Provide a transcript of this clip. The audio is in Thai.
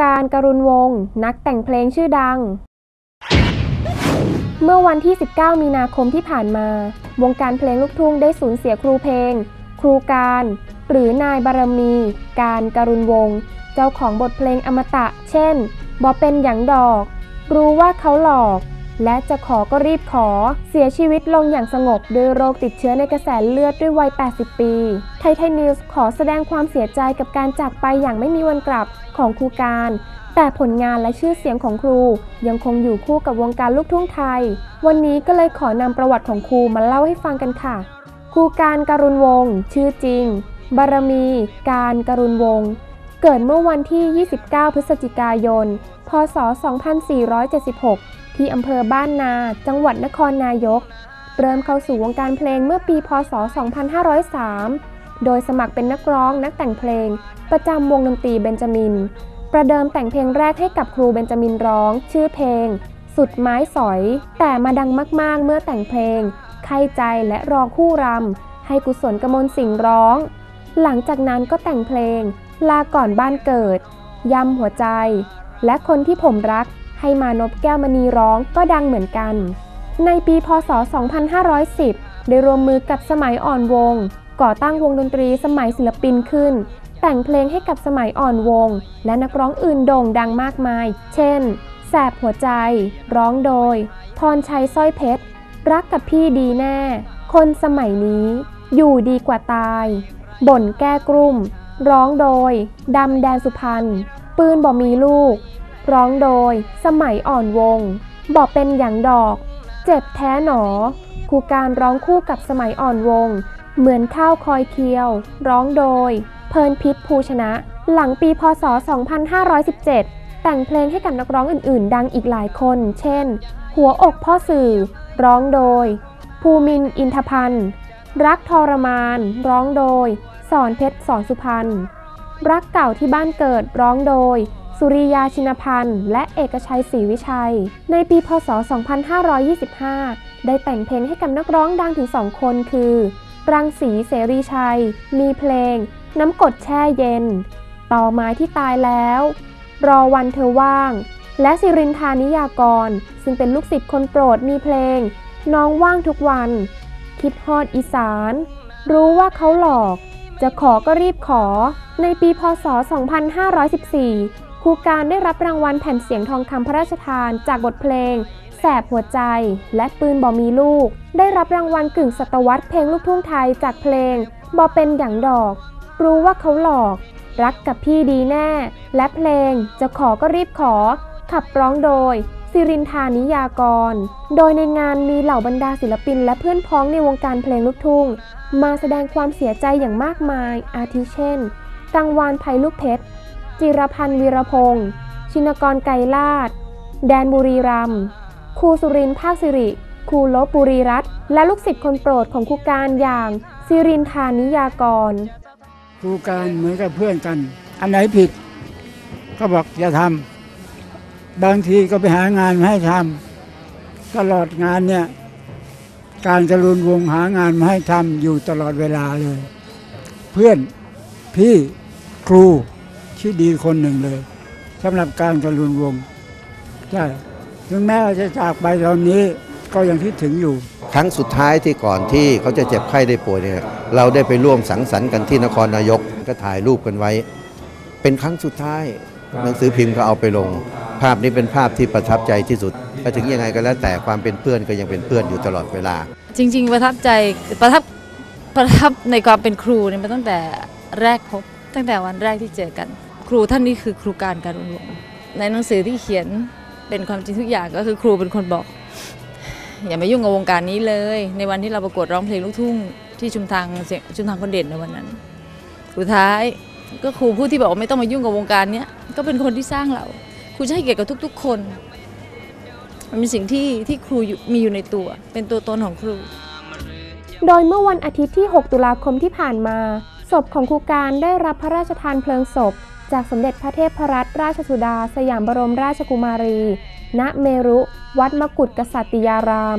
การกรุณวงศ์นักแต่งเพลงชื่อดัง เมื่อวันที่ 19 มีนาคมที่ผ่านมา วงการเพลงลูกทุ่งได้สูญเสียครูเพลง ครูการ หรือนายบารมี การกรุณวงศ์เจ้าของบทเพลงอมตะ เช่นบอเป็นหยังดอก รู้ว่าเขาหลอก และจะขอก็รีบขอ เสียชีวิตลงอย่างสงบด้วยโรคติดเชื้อในกระแสเลือดด้วยวัย 80 ปี ไทยไทยนิวส์ขอแสดงความเสียใจกับการจากไปอย่างไม่มีวันกลับของครูการ แต่ผลงานและชื่อเสียงของครู ยังคงอยู่คู่กับวงการลูกทุ่งไทย วันนี้ก็เลยขอนำประวัติของครูมาเล่าให้ฟังกันค่ะ ครูการการุณวงศ์ชื่อจริง บารมี การการุณวงศ์เกิดเมื่อวันที่ 29 พฤศจิกายน พศ 2476 ที่อำเภอบ้านนา จังหวัดนครนายก เริ่มเข้าสู่วงการเพลงเมื่อปีพศ 2503 โดยสมัครเป็นนักร้องนักแต่งเพลง ประจำวงดนตรีเบนจามิน ประเดิมแต่งเพลงแรกให้กับครูเบนจามินร้อง ชื่อเพลง สุดไม้สอย แต่มาดังมากๆเมื่อแต่งเพลงไข้ใจและรอคู่รำให้กุศลกมลสิงร้อง หลังจากนั้นก็แต่งเพลง ลาก่อนบ้านเกิด ยำหัวใจ และคนที่ผมรัก ให้มานพแก้วมณีร้องก็ดังเหมือนกัน ในปีพศ 2510 ได้รวมมือกับสมัยอ่อนวง ก่อตั้งวงดนตรีสมัยศิลปินขึ้น แต่งเพลงให้กับสมัยอ่อนวง และนักร้องอื่นโด่งดังมากมาย เช่น แสบหัวใจ ร้องโดย พรชัยสร้อยเพชร รักกับพี่ดีแน่ คนสมัยนี้ อยู่ดีกว่าตาย บ่นแก้กลุ่ม ร้องโดย ดำแดนสุพรรณ ปืนบ่มีลูก ร้องโดย สมัยอ่อนวง บอกเป็นอย่างดอก เจ็บแท้หนอครูการร้องคู่กับสมัยอ่อนวง เหมือนข้าวคอยเคียว ร้องโดย เพลินพิษภูชนะ หลังปีพศ 2517 แต่งเพลงให้กับนักร้องอื่น ๆ ดังอีกหลายคน เช่น หัวอกพ่อสื่อ ร้องโดย ภูมินอินทพันธ์รักทรมาน ร้องโดย สอนเพชรสอนสุพรรณรักเก่าที่บ้านเกิดร้องโดย สุริยาชินพันธ์ และเอกชัยศรีวิชัย ในปีพศ 2525 ได้แต่งเพลงให้กับนักร้องดังถึงสองคนคือ รังสีเสรีชัย มีเพลง น้ำกดแช่เย็น ต่อไม้ที่ตายแล้ว รอวันเธอว่าง และสิรินทานิยากร ซึ่งเป็นลูกศิษย์คนโปรดมีเพลง น้องว่างทุกวัน คิดฮอดอีสาน รู้ว่าเขาหลอก จะขอก็รีบขอ ในปีพศ 2514 ครูการได้รับรางวัลแผ่นเสียงทองคำพระราชทานจากบทเพลง แสบหัวใจ และปืนบ่มีลูก ได้รับรางวัลกึ่งศตวรรษเพลงลูกทุ่งไทยจากเพลงบอเป็นอย่างดอก รู้ว่าเขาหลอก รักกับพี่ดีแน่ และเพลงจะขอก็รีบขอ ขับร้องโดยสิรินทานิยากร โดยในงานมีเหล่าบรรดาศิลปินและเพื่อนพ้องในวงการเพลงลูกทุ่ง มาแสดงความเสียใจอย่างมากมาย อาทิเช่น กังวานไพลูกเพชร จิรพันธ์วีรพงศ์ชินกรไกรลาด แดนบุรีรัมย์ครูสุรินทร์ภาคสิริครูลบบุรีรัตน์และลูกศิษย์คนโปรดของครูการอย่างสิรินทานิยากร ครูการเหมือนกับเพื่อนกัน อันไหนผิด ก็บอกอย่าทำบางทีก็ไปหางานมาให้ทำตลอดงานเนี่ย การจรุนวงหางานมาให้ทำอยู่ตลอดเวลาเลย เพื่อนพี่ครู ที่ดีคนหนึ่งเลยสำหรับการจรุนวงใช่ถึงแม้ว่าจะจากไปตอนนี้ก็ยังคิดถึงอยู่ ครั้งสุดท้ายที่ก่อนที่เขาจะเจ็บไข้ได้ป่วยเนี่ยเราได้ไปร่วมสังสรรค์กันที่นครนายกก็ถ่ายรูปกันไว้ เป็นครั้งสุดท้ายหนังสือพิมพ์ก็เอาไปลง ภาพนี้เป็นภาพที่ประทับใจที่สุดไปถึงยังไงก็แล้วแต่ความเป็นเพื่อนก็ยังเป็นเพื่อนอยู่ตลอดเวลา จริง ๆ ประทับใจประทับประทับในความเป็นครูเนี่ยมาตั้งแต่แรกพบ ตั้งแต่วันแรกที่เจอกัน ครูท่านนี้คือครูการการุณวงในหนังสือที่เขียนเป็นความจริงทุกอย่างก็คือครูเป็นคนบอก อย่ามายุ่งกับวงการนี้เลย ในวันที่เราประกวดร้องเพลงลูกทุ่งที่ชุมทางชุมทางคนเด่นในวันนั้นสุดท้ายก็ครูผู้ที่บอกว่าไม่ต้องมายุ่งกับวงการเนี้ยก็เป็นคนที่สร้างเราครูจะให้เกียรติกับทุก ๆ คนมันเป็นสิ่งที่ที่ครูมีอยู่ในตัว เป็นตัวตนของครู โดยเมื่อวันอาทิตย์ที่ 6 ตุลาคมที่ผ่านมา ศพของครูการได้รับพระราชทานเพลิงศพ จากสมเด็จพระเทพรัตนราชสุดา สยามบรมราชกุมารี ณ เมรุ วัดมกุฏกษัตริยาราม